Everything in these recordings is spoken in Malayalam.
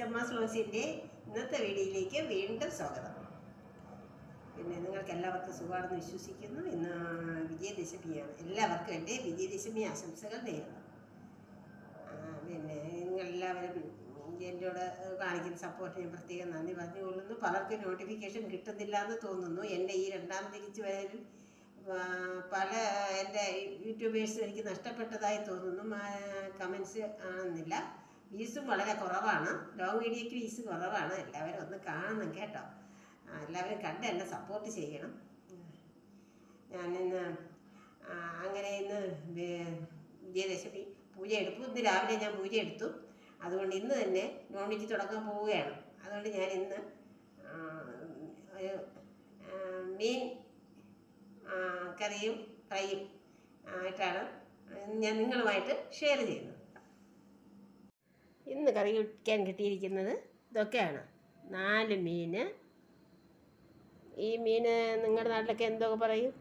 സെന്റമ്മ സ്ലോസിന്റെ ഇന്നത്തെ വീഡിയോയിലേക്ക് വീണ്ടും സ്വാഗതം. പിന്നെ നിങ്ങൾക്ക് എല്ലാവർക്കും സുഖമാണെന്ന് വിശ്വസിക്കുന്നു. ഇന്ന് വിജയദശമിയാണ് എല്ലാവർക്കും എന്റെ വിജയദശമി ആശംസകൾ നേരുന്നു. പിന്നെ നിങ്ങളെല്ലാവരും എന്നോട് കാണിക്കുന്ന സപ്പോർട്ടിന് ഞാൻ പ്രത്യേകം നന്ദി പറഞ്ഞുകൊള്ളുന്നു. പലർക്കും നോട്ടിഫിക്കേഷൻ കിട്ടുന്നില്ല എന്ന് തോന്നുന്നു. എന്റെ ഈ രണ്ടാം തിരിച്ചു വരവിൽ പല എന്റെ യൂട്യൂബേഴ്സ് എനിക്ക് നഷ്ടപ്പെട്ടതായി തോന്നുന്നു. കമൻസ് ആണെന്നില്ല വ്യൂസും വളരെ കുറവാണ്. ലോങ് വീഡിയോയ്ക്ക് വ്യൂസ് കുറവാണ്. എല്ലാവരും ഒന്ന് കാണണം കേട്ടോ. എല്ലാവരും കണ്ട് എന്നെ സപ്പോർട്ട് ചെയ്യണം. ഞാൻ ഇന്ന് അങ്ങനെ ഇന്ന് വിജയദശമി പൂജ എടുക്കും ഇന്ന് രാവിലെ ഞാൻ പൂജ എടുത്തു. അതുകൊണ്ട് ഇന്ന് തന്നെ നോൺ വെജ് തുടങ്ങാൻ പോവുകയാണ്. അതുകൊണ്ട് ഞാൻ ഇന്ന് ഒരു മീൻ കറിയും ഫ്രൈയും ആയിട്ടാണ് ഞാൻ നിങ്ങളുമായിട്ട് ഷെയർ ചെയ്യുന്നത്. ഇന്ന് കറി വയ്ക്കാൻ കിട്ടിയിരിക്കുന്നത് ഇതൊക്കെയാണ്. നാല് മീൻ ഈ മീൻ നിങ്ങളുടെ നാട്ടിലൊക്കെ എന്തൊക്കെ പറയും?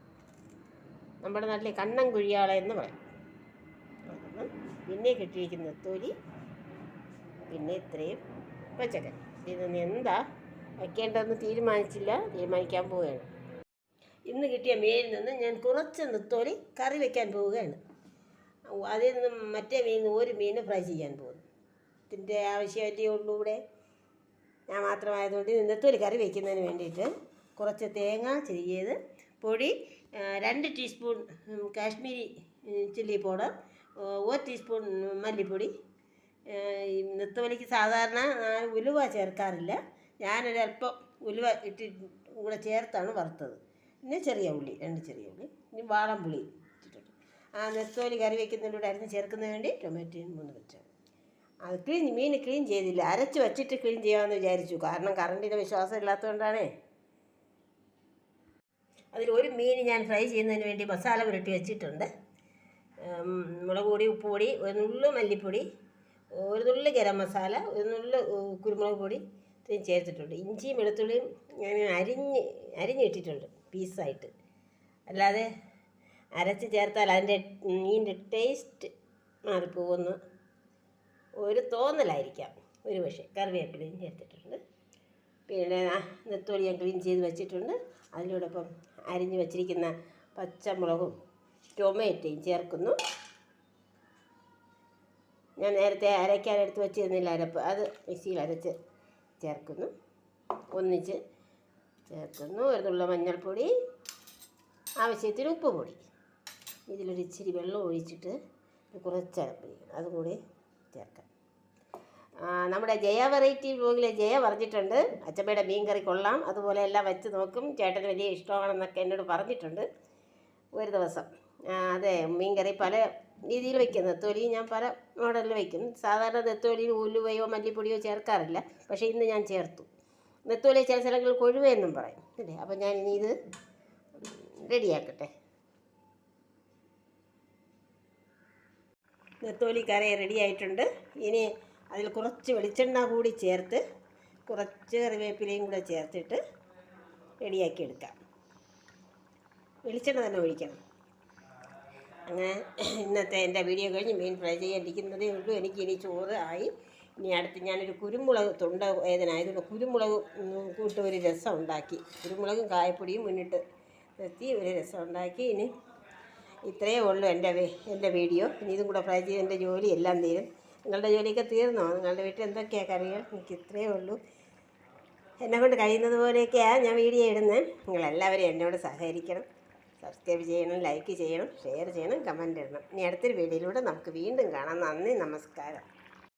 നമ്മുടെ നാട്ടിലെ കണ്ണൻ കുഴിയാള എന്ന് പറയും. പിന്നെ കിട്ടിയിരിക്കുന്ന തൊലി പിന്നെ ഇത്രയും പച്ചക്കറി. ഇതൊന്ന് എന്താ വയ്ക്കേണ്ടതെന്ന് തീരുമാനിച്ചില്ല. തീരുമാനിക്കാൻ പോവുകയാണ്. ഇന്ന് കിട്ടിയ മീനിൽ നിന്ന് ഞാൻ കുറച്ച് നെത്തോലി കറി വയ്ക്കാൻ പോവുകയാണ്. അതിൽ നിന്നും മറ്റേ മീൻ ഒരു മീൻ ഫ്രൈ ചെയ്യാൻ പോകുന്നു ഇതിന്റെ ആവശ്യമല്ലേ ഉള്ളൂ ഇവിടെ? ഞാൻ മാത്രമായതുകൊണ്ട് ഇന്നത്തെ ഒരു കറി വയ്ക്കുന്നതിന് വേണ്ടിയിട്ട് കുറച്ച് തേങ്ങ ചെറിയത് പൊടി രണ്ട് ടീസ്പൂൺ കാശ്മീരി ചില്ലി പൗഡർ ഒരു ടീസ്പൂൺ മല്ലിപ്പൊടി. നെത്തോലിക്ക് സാധാരണ ഉലുവ ചേർക്കാറില്ല. ഞാനൊരല്പം ഉലുവ ഇട്ട് കൂടെ ചേർത്താണ് വറുത്തത്. പിന്നെ ചെറിയ ഉള്ളി രണ്ട് ചെറിയ ഉള്ളി ഇനി വാളംപുളി ഇട്ടിട്ടുണ്ട്. ആ നെത്തോലി കറി വയ്ക്കുന്നതിലൂടെ അരിഞ്ഞ് ചേർക്കുന്നതിന് വേണ്ടി ടൊമാറ്റോയും മൂന്ന് വെച്ചാൽ അത് ക്ലീൻ മീൻ ക്ലീൻ ചെയ്തില്ല. അരച്ച് വച്ചിട്ട് ക്ലീൻ ചെയ്യാമെന്ന് വിചാരിച്ചു. കാരണം കറണ്ടിന്റെ വിശ്വാസം ഇല്ലാത്തതുകൊണ്ടാണേ അതിൽ ഒരു മീൻ ഞാൻ ഫ്രൈ ചെയ്യുന്നതിന് വേണ്ടി മസാല പുരട്ടി വെച്ചിട്ടുണ്ട്. മുളക് പൊടി ഉപ്പ് പൊടി ഒരു നുള്ളു മല്ലിപ്പൊടി ഒരു നുള്ളു ഗരം മസാല ഒരു നുള്ളു കുരുമുളക് പൊടി ഇത്രയും ചേർത്തിട്ടുണ്ട്. ഇഞ്ചിയും വെളുത്തുള്ളിയും ഞാൻ അരിഞ്ഞ് അരിഞ്ഞിട്ടിട്ടുണ്ട് പീസായിട്ട് അല്ലാതെ അരച്ച് ചേർത്താൽ അതിന്റെ മീനിന്റെ ടേസ്റ്റ് മാറിപ്പോകുന്നു. ഒരു തോന്നലായിരിക്കാം. ഒരു പക്ഷേ കറിവേപ്പിലയും ചേർത്തിട്ടുണ്ട് പിന്നെ നെത്തോലി ഞാൻ ക്ലീൻ ചെയ്ത് വെച്ചിട്ടുണ്ട്. അതിനോടൊപ്പം അരിഞ്ഞ് വെച്ചിരിക്കുന്ന പച്ചമുളകും ടൊമാറ്റോയും ചേർക്കുന്നു. ഞാൻ നേരത്തെ അരയ്ക്കാൻ എടുത്ത് വെച്ചിരുന്നില്ല. അരപ്പ് അത് മിക്സിയിൽ അരച്ച് ചേർക്കുന്നു. ഒന്നിച്ച് ചേർക്കുന്നു. ഒരു തുള്ള മഞ്ഞൾപ്പൊടി ആവശ്യത്തിന് ഉപ്പ് പൊടി ഇതിലൊരു ഇച്ചിരി വെള്ളം ഒഴിച്ചിട്ട് കുറച്ച് അരപ്പ് അതുകൂടി ചേർക്കാം. നമ്മുടെ ജയ വെറൈറ്റി ബ്ലോഗിലെ ജയ പറഞ്ഞിട്ടുണ്ട്. അച്ചമ്മയുടെ മീൻ കറി കൊള്ളാം. അതുപോലെ എല്ലാം വെച്ച് നോക്കും. ചേട്ടന് വലിയ ഇഷ്ടമാണെന്നൊക്കെ എന്നോട് പറഞ്ഞിട്ടുണ്ട്. ഒരു ദിവസം. അതെ മീൻ കറി പല രീതിയിൽ വയ്ക്കും നെത്തോലി ഞാൻ പല മോഡലിൽ വയ്ക്കും സാധാരണ നെത്തോലിയിൽ ഉലുവയോ മല്ലിപ്പൊടിയോ ചേർക്കാറില്ല. പക്ഷേ ഇന്ന് ഞാൻ ചേർത്തു. നെത്തോലി ചില സ്ഥലങ്ങളിൽ കൊഴുവെന്നും പറയും. അല്ലേ? അപ്പം ഞാൻ ഇനി ഇത് റെഡിയാക്കട്ടെ. നെത്തോലി കറി റെഡി ആയിട്ടുണ്ട് ഇനി അതിൽ കുറച്ച് വെളിച്ചെണ്ണ കൂടി ചേർത്ത് കുറച്ച് കറിവേപ്പിലയും കൂടെ ചേർത്തിട്ട് റെഡിയാക്കി എടുക്കാം. വെളിച്ചെണ്ണ തന്നെ ഒഴിക്കണം. അങ്ങനെ ഇന്നത്തെ എന്റെ വീഡിയോ കഴിഞ്ഞ് മീൻ ഫ്രൈ ചെയ്യാണ്ടിരിക്കുന്നതേ ഉള്ളൂ. എനിക്ക് ഇനി ചോറ് ആയി. ഇനി അടുത്ത് ഞാനൊരു കുരുമുളക് തൊണ്ട വേദന ആയതുകൊണ്ട് കുരുമുളക് കൂട്ട് ഒരു രസം ഉണ്ടാക്കി. കുരുമുളകും കായപ്പൊടിയും മുന്നിട്ട് നിർത്തി ഒരു രസം ഉണ്ടാക്കി. ഇനി ഇത്രയേ ഉള്ളൂ എന്റെ എന്റെ വീഡിയോ. ഇനി ഇതും കൂടെ ഫ്രൈ ചെയ്ത് എന്റെ ജോലി എല്ലാം തീരും. നിങ്ങളുടെ ജോലിയൊക്കെ തീർന്നോ? നിങ്ങളുടെ വീട്ടിൽ എന്തൊക്കെയാണ് കറികൾ? എനിക്ക് ഇത്രയേ ഉള്ളൂ. എന്നെ കൊണ്ട് കഴിയുന്നത് പോലെയൊക്കെയാണ് ഞാൻ വീഡിയോ ഇടുന്നത്. നിങ്ങളെല്ലാവരും എന്നോട് സഹകരിക്കണം. സബ്സ്ക്രൈബ് ചെയ്യണം ലൈക്ക് ചെയ്യണം ഷെയർ ചെയ്യണം കമന്റ് ഇടണം. ഇനി അടുത്തൊരു വീഡിയോയിലൂടെ നമുക്ക് വീണ്ടും കാണാം. നന്ദി നമസ്കാരം.